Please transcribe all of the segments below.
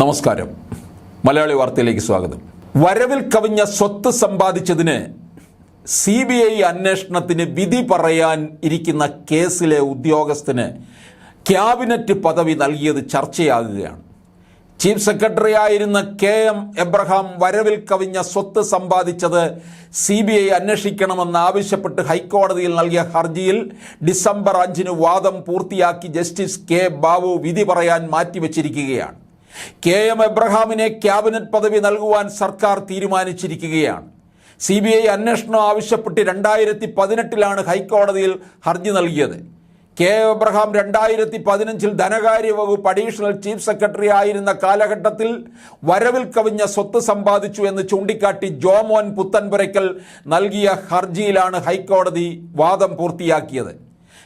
നമസ്കാരം. മലയാളി വാർത്തയിലേക്ക് സ്വാഗതം. വരവിൽ കവിഞ്ഞ സ്വത്ത് സമ്പാദിച്ചതിന് സി ബി ഐ അന്വേഷണത്തിന് വിധി പറയാൻ ഇരിക്കുന്ന കേസിലെ ഉദ്യോഗസ്ഥന് ക്യാബിനറ്റ് പദവി നൽകിയത് ചർച്ചയാകുകയാണ്. ചീഫ് സെക്രട്ടറി ആയിരുന്ന കെ എം എബ്രഹാം വരവിൽ കവിഞ്ഞ സ്വത്ത് സമ്പാദിച്ചത് സി ബി ഐ അന്വേഷിക്കണമെന്നാവശ്യപ്പെട്ട് ഹൈക്കോടതിയിൽ നൽകിയ ഹർജിയിൽ ഡിസംബർ അഞ്ചിന് വാദം പൂർത്തിയാക്കി ജസ്റ്റിസ് കെ ബാബു വിധി പറയാൻ മാറ്റിവെച്ചിരിക്കുകയാണ്. കെ എം എബ്രഹാമിനെ ക്യാബിനറ്റ് പദവി നൽകുവാൻ സർക്കാർ തീരുമാനിച്ചിരിക്കുകയാണ്. സി ബി ഐ അന്വേഷണം ആവശ്യപ്പെട്ട് രണ്ടായിരത്തി പതിനെട്ടിലാണ് ഹൈക്കോടതിയിൽ ഹർജി നൽകിയത്. കെ എബ്രഹാം രണ്ടായിരത്തി പതിനഞ്ചിൽ ധനകാര്യ വകുപ്പ് അഡീഷണൽ ചീഫ് സെക്രട്ടറി ആയിരുന്ന കാലഘട്ടത്തിൽ വരവിൽ കവിഞ്ഞ സ്വത്ത് സമ്പാദിച്ചു എന്ന് ചൂണ്ടിക്കാട്ടി ജോമോൻ പുത്തൻപുരയ്ക്കൽ നൽകിയ ഹർജിയിലാണ് ഹൈക്കോടതി വാദം പൂർത്തിയാക്കിയത്.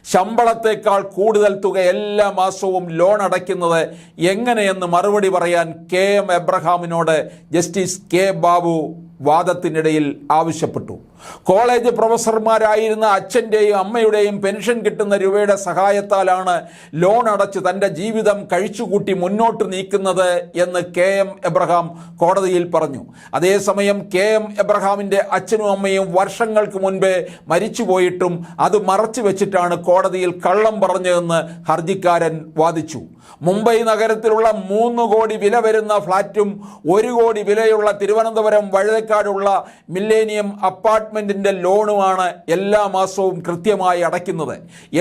ശമ്പളത്തേക്കാൾ കൂടുതൽ തുക എല്ലാ മാസവും ലോൺ അടയ്ക്കുന്നത് എങ്ങനെയെന്ന് മറുപടി പറയാൻ കെ എം എബ്രഹാമിനോട് ജസ്റ്റിസ് കെ ബാബു വാദത്തിനിടയിൽ ആവശ്യപ്പെട്ടു. കോളേജ് പ്രൊഫസർമാരായിരുന്ന അച്ഛന്റെയും അമ്മയുടെയും പെൻഷൻ കിട്ടുന്ന രൂപയുടെ സഹായത്താലാണ് ലോൺ അടച്ച് തന്റെ ജീവിതം കഴിച്ചുകൂട്ടി മുന്നോട്ട് നീക്കുന്നത് എന്ന് കെ എം എബ്രഹാം കോടതിയിൽ പറഞ്ഞു. അതേസമയം കെ എം എബ്രഹാമിന്റെ അച്ഛനും അമ്മയും വർഷങ്ങൾക്ക് മുൻപേ മരിച്ചുപോയിട്ടും അത് മറച്ചു വെച്ചിട്ടാണ് കോടതിയിൽ കള്ളം പറഞ്ഞതെന്ന് ഹർജിക്കാരൻ വാദിച്ചു. മുംബൈ നഗരത്തിലുള്ള മൂന്ന് കോടി വില വരുന്ന ഫ്ളാറ്റും ഒരു കോടി വിലയുള്ള തിരുവനന്തപുരം വഴുതക്കാടുള്ള മില്ലേനിയം അപ്പാർട്ട്മെന്റിന്റെ ലോണുമാണ് എല്ലാ മാസവും കൃത്യമായി അടയ്ക്കുന്നത്.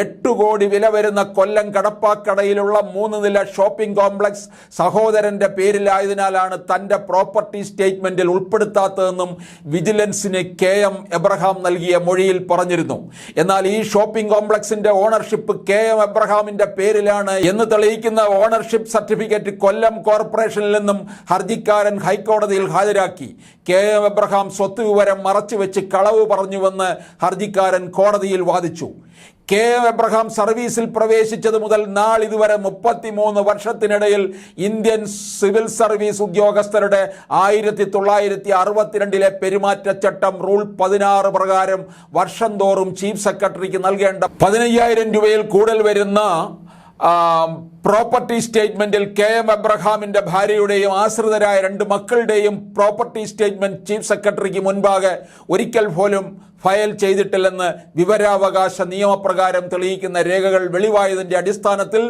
എട്ട് കോടി വില വരുന്ന കൊല്ലം കടപ്പാക്കടയിലുള്ള മൂന്ന് നില ഷോപ്പിംഗ് കോംപ്ലക്സ് സഹോദരന്റെ പേരിലായതിനാലാണ് തന്റെ പ്രോപ്പർട്ടി സ്റ്റേറ്റ്മെന്റിൽ ഉൾപ്പെടുത്താത്തതെന്നും വിജിലൻസിന് കെ എം എബ്രഹാം നൽകിയ മൊഴിയിൽ പറഞ്ഞിരുന്നു. എന്നാൽ ഈ ഷോപ്പിംഗ് കോംപ്ലക്സിന്റെ ഓണർഷിപ്പ് കെ എം എബ്രഹാമിന്റെ പേരിലാണ് എന്ന് തെളിയിക്കുന്ന ഓണർഷിപ്പ് സർട്ടിഫിക്കറ്റ് കൊല്ലം കോർപ്പറേഷനിൽ നിന്നും ഹർജിക്കാരൻ ഹൈക്കോടതിയിൽ ഹാജരാക്കി. കെ എം എബ്രഹാം സ്വത്ത് വിവരം മറച്ചുവെച്ച് കളവ് പറഞ്ഞുവെന്ന് ഹർജിക്കാരൻ കോടതിയിൽ വാദിച്ചു. കെ എം എബ്രഹാം സർവീസിൽ പ്രവേശിച്ചത് മുതൽ നാളിതുവരെ മുപ്പത്തിമൂന്ന് വർഷത്തിനിടയിൽ ഇന്ത്യൻ സിവിൽ സർവീസ് ഉദ്യോഗസ്ഥരുടെ ആയിരത്തി തൊള്ളായിരത്തി അറുപത്തിരണ്ടിലെ പെരുമാറ്റച്ചട്ടം റൂൾ പതിനാറ് പ്രകാരം വർഷം തോറും ചീഫ് സെക്രട്ടറിക്ക് നൽകേണ്ട പതിനയ്യായിരം രൂപയിൽ കൂടുതൽ വരുന്ന പ്രോപ്പർട്ടി സ്റ്റേറ്റ്മെന്റിൽ കെ എം അബ്രഹാമിന്റെ ഭാര്യയുടെയും ആശ്രിതരായ രണ്ട് മക്കളുടെയും പ്രോപ്പർട്ടി സ്റ്റേറ്റ്മെന്റ് ചീഫ് സെക്രട്ടറിക്ക് മുൻപാകെ ഒരിക്കൽ പോലും ഫയൽ ചെയ്തിട്ടില്ലെന്ന് വിവരാവകാശ നിയമപ്രകാരം തെളിയിക്കുന്ന രേഖകൾ വെളിവായതിന്റെ അടിസ്ഥാനത്തിൽ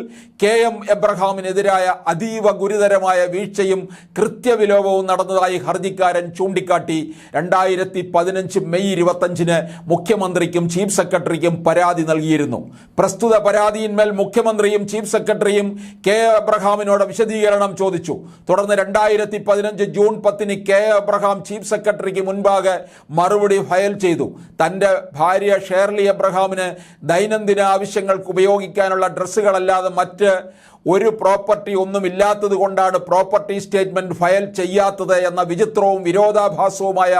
കെ എം എബ്രഹാമിനെതിരായ അതീവ ഗുരുതരമായ വീഴ്ചയും കൃത്യവിലോപവും നടന്നതായി ഹർജിക്കാരൻ ചൂണ്ടിക്കാട്ടി. രണ്ടായിരത്തി പതിനഞ്ച് മെയ് ഇരുപത്തഞ്ചിന് മുഖ്യമന്ത്രിക്കും ചീഫ് സെക്രട്ടറിക്കും പരാതി നൽകിയിരുന്നു. പ്രസ്തുത പരാതിയിന്മേൽ മുഖ്യമന്ത്രിയും ചീഫ് സെക്രട്ടറിയും കെ എബ്രഹാമിനോട് വിശദീകരണം ചോദിച്ചു. തുടർന്ന് രണ്ടായിരത്തി പതിനഞ്ച് ജൂൺ പത്തിന് കെ എബ്രഹാം ചീഫ് സെക്രട്ടറിക്ക് മുൻപാകെ മറുപടി ഫയൽ ചെയ്തു. തന്റെ ഭാര്യ ഷേർലി എബ്രഹാമിന് ദൈനംദിന ആവശ്യങ്ങൾക്ക് ഉപയോഗിക്കാനുള്ള ഡ്രസ്സുകളല്ലാതെ മറ്റ് ഒരു പ്രോപ്പർട്ടി ഒന്നുമില്ലാത്തത് കൊണ്ടാണ് പ്രോപ്പർട്ടി സ്റ്റേറ്റ്മെന്റ് ഫയൽ ചെയ്യാത്തത് എന്ന വിചിത്രവും വിരോധാഭാസവുമായ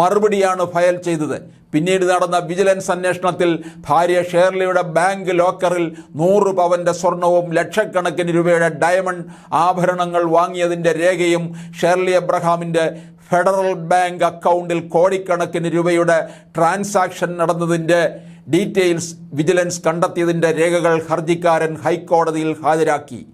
മറുപടിയാണ് ഫയൽ ചെയ്തത്. പിന്നീട് നടന്ന വിജിലൻസ് അന്വേഷണത്തിൽ ഭാര്യ ഷേർലിയുടെ ബാങ്ക് ലോക്കറിൽ നൂറ് പവന്റെ സ്വർണവും ലക്ഷക്കണക്കിന് രൂപയുടെ ഡയമണ്ട് ആഭരണങ്ങൾ വാങ്ങിയതിന്റെ രേഖയും ഷേർലി എബ്രഹാമിന്റെ ഫെഡറൽ ബാങ്ക് അക്കൗണ്ടിൽ കോടിക്കണക്കിന് രൂപയുടെ ട്രാൻസാക്ഷൻ നടന്നതിന്റെ ഡീറ്റെയിൽസ് വിജിലൻസ് കണ്ടെത്തിയതിന്റെ രേഖകൾ ഹർജിക്കാരൻ ഹൈക്കോടതിയിൽ ഹാജരാക്കി.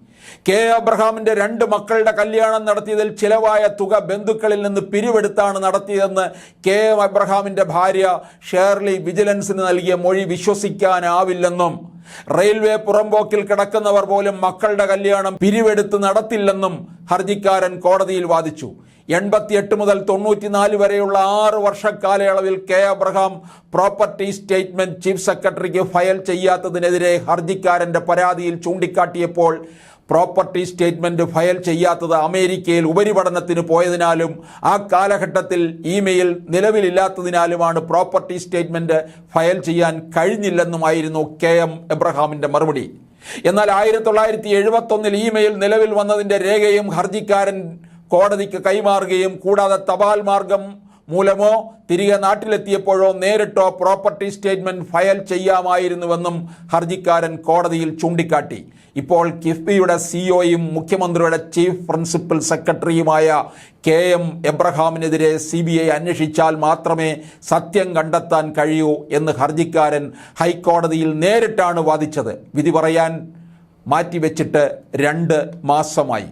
കെ. അബ്രഹാമിന്റെ രണ്ട് മക്കളുടെ കല്യാണം നടത്തിയതിൽ ചിലവായ തുക ബന്ധുക്കളിൽ നിന്ന് പിരിവെടുത്താണ് നടത്തിയതെന്ന് കെ. അബ്രഹാമിന്റെ ഭാര്യ ഷേർലി വിജിലൻസിന് നൽകിയ മൊഴി വിശ്വസിക്കാനാവില്ലെന്നും റെയിൽവേ പുറമ്പോക്കിൽ കിടക്കുന്നവർ പോലും മക്കളുടെ കല്യാണം പിരിവെടുത്ത് നടത്തില്ലെന്നും ഹർജിക്കാരൻ കോടതിയിൽ വാദിച്ചു. എൺപത്തിയെട്ട് മുതൽ തൊണ്ണൂറ്റിനാല് വരെയുള്ള ആറ് വർഷക്കാലയളവിൽ K. Abraham property statement chief സെക്രട്ടറിക്ക് ഫയൽ ചെയ്യാത്തതിനെതിരെ ഹർജിക്കാരന്റെ പരാതിയിൽ ചൂണ്ടിക്കാട്ടിയപ്പോൾ പ്രോപ്പർട്ടി സ്റ്റേറ്റ്മെന്റ് ഫയൽ ചെയ്യാത്തത് അമേരിക്കയിൽ ഉപരിപഠനത്തിന് പോയതിനാലും ആ കാലഘട്ടത്തിൽ ഇമെയിൽ നിലവിലില്ലാത്തതിനാലുമാണ് പ്രോപ്പർട്ടി സ്റ്റേറ്റ്മെന്റ് ഫയൽ ചെയ്യാൻ കഴിഞ്ഞില്ലെന്നുമായിരുന്നു കെ. എം. എബ്രഹാമിന്റെ മറുപടി. എന്നാൽ ആയിരത്തി തൊള്ളായിരത്തി എഴുപത്തൊന്നിൽ ഇമെയിൽ നിലവിൽ വന്നതിന്റെ രേഖയും ഹർജിക്കാരൻ കോടതിക്ക് കൈമാറുകയും കൂടാതെ തപാൽ മാർഗം മൂലമോ തിരികെ നാട്ടിലെത്തിയപ്പോഴോ നേരിട്ടോ പ്രോപ്പർട്ടി സ്റ്റേറ്റ്മെന്റ് ഫയൽ ചെയ്യാമായിരുന്നുവെന്നും ഹർജിക്കാരൻ കോടതിയിൽ ചൂണ്ടിക്കാട്ടി. ഇപ്പോൾ കിഫ്ബിയുടെ സിഇഒയും മുഖ്യമന്ത്രിയുടെ ചീഫ് പ്രിൻസിപ്പൽ സെക്രട്ടറിയുമായ കെ എം എബ്രഹാമിനെതിരെ സി ബി ഐ അന്വേഷിച്ചാൽ മാത്രമേ സത്യം കണ്ടെത്താൻ കഴിയൂ എന്ന് ഹർജിക്കാരൻ ഹൈക്കോടതിയിൽ നേരിട്ടാണ് വാദിച്ചത്. വിധി പറയാൻ മാറ്റിവെച്ചിട്ട് രണ്ട് മാസമായി.